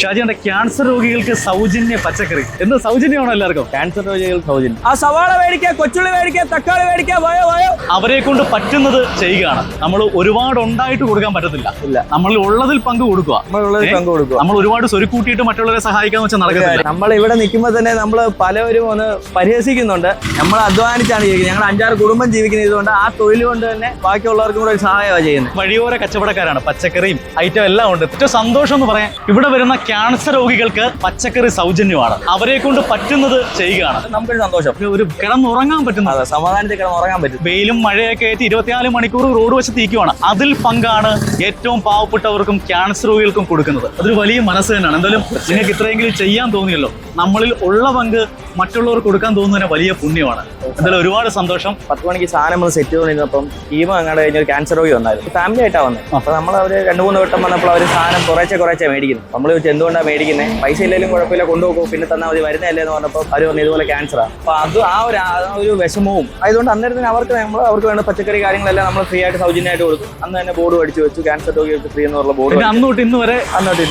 ഷാജിയുടെ ക്യാൻസർ രോഗികൾക്ക് സൗജന്യ പച്ചക്കറി. എന്ത് സൗജന്യമാണോ എല്ലാവർക്കും? ക്യാൻസർ രോഗികൾ സൗജന്യം. ആ സവാള മേടിക്കുക കൊച്ചുള്ളി മേടിക്കുക തക്കാളി മേടിക്കുക വയോ വയോ. അവരെ കൊണ്ട് പറ്റുന്നത് ചെയ്യുകയാണ്. നമ്മൾ ഒരുപാട് ഉണ്ടായിട്ട് കൊടുക്കാൻ പറ്റത്തില്ല. ഇല്ല. നമ്മൾ ഉള്ളതിൽ പങ്ക് കൊടുക്കുക? പങ്ക് കൊടുക്കുക. നമ്മൾ ഒരുപാട് സ്വരുക്കൂട്ടിയിട്ട് മറ്റുള്ളവരെ സഹായിക്കാന്ന് വെച്ചാൽ നടക്കുന്നത് നമ്മൾ ഇവിടെ നിൽക്കുമ്പോൾ തന്നെ നമ്മൾ പലവരും ഒന്ന് പരിഹസിക്കുന്നുണ്ട്. നമ്മൾ അധ്വാനിച്ചാണ് ജീവിക്കുന്നത്. ഞങ്ങൾ അഞ്ചാറ് കുടുംബം ജീവിക്കുന്നത് ഇതുകൊണ്ട് ആ തൊഴിൽ കൊണ്ട് തന്നെ ബാക്കിയുള്ളവർക്കും കൂടെ ഒരു സഹായമാണ് ചെയ്യുന്നത്. വഴിയോര കച്ചവടക്കാരാണ്. പച്ചക്കറിയും ഐറ്റം എല്ലാം ഉണ്ട്. ഏറ്റവും സന്തോഷം എന്ന് പറയാം ഇവിടെ വരുന്ന ക്യാൻസർ രോഗികൾക്ക് പച്ചക്കറി സൗജന്യമാണ്. അവരെ കൊണ്ട് പറ്റുന്നത് ചെയ്യുകയാണ്. നമുക്കൊരു സന്തോഷം. ഒരു- കിടന്നുറങ്ങാൻ പറ്റുന്ന അതെ സമാധാനത്തിൽ കിടന്ന് ഉറങ്ങാൻ പറ്റും. വെയിലും മഴയൊക്കെ ആയിട്ട് ഇരുപത്തിനാല് മണിക്കൂർ റോഡ് വശത്ത് ഇരിക്കുവാണ്. അതിൽ പങ്കാണ് ഏറ്റവും പാവപ്പെട്ടവർക്കും ക്യാൻസർ രോഗികൾക്കും കൊടുക്കുന്നത്. അതൊരു വലിയ മനസ്സ് തന്നെയാണ്. എന്തായാലും നിങ്ങൾക്ക് ഇത്രയെങ്കിലും ചെയ്യാൻ തോന്നിയല്ലോ. നമ്മളിൽ ഉള്ള പങ്ക് മറ്റുള്ളവർക്ക് കൊടുക്കാൻ തോന്നുന്ന വലിയ പുണ്യമാണ്. എന്തായാലും ഒരുപാട് സന്തോഷം. പത്ത് മണിക്ക് സാധനം നമ്മൾ സെറ്റ് ചെയ്തുകൊണ്ടിരുന്നപ്പം ടീം അങ്ങോട്ട് കഴിഞ്ഞ ഒരു ക്യാൻസർ രോഗി വന്നായിരുന്നു. ഫാമിലി ആയിട്ടാണ് വന്നത് അപ്പൊ നമ്മൾ അവർ രണ്ടു മൂന്ന് വട്ടം വന്നപ്പോൾ അവർ സാധനം കുറേശ്ശെ കുറേശ്ശെ മേടിക്കുന്നു. നമ്മൾ ചോദിച്ചു എന്തുകൊണ്ടാണ് മേടിക്കുന്നത് പൈസ ഇല്ലെങ്കിലും കുഴപ്പമില്ല കൊണ്ടുപോകും പിന്നെ തന്നാൽ മതി വരുന്നതല്ലേ എന്ന് പറഞ്ഞപ്പോൾ അവർ പറഞ്ഞു ഇതുപോലെ ക്യാൻസറാണ് അപ്പൊ അത് ആ ഒരു ഒരു വിഷമവും. അന്നേരം അന്നേരത്തിന് അവർക്ക് നമ്മൾ അവർക്ക് വേണ്ട പച്ചക്കറി കാര്യങ്ങളെല്ലാം നമ്മൾ ഫ്രീ ആയിട്ട് സൗജന്യമായിട്ട് കൊടുക്കും അന്ന് തന്നെ ബോർഡ് പഠിച്ചു വെച്ചു. ക്യാൻസർ രോഗികൾക്ക് ഫ്രീ എന്ന് പറഞ്ഞ ബോർഡ് അന്നോട്ട് ഇന്ന് വരെ അന്നോട്ട്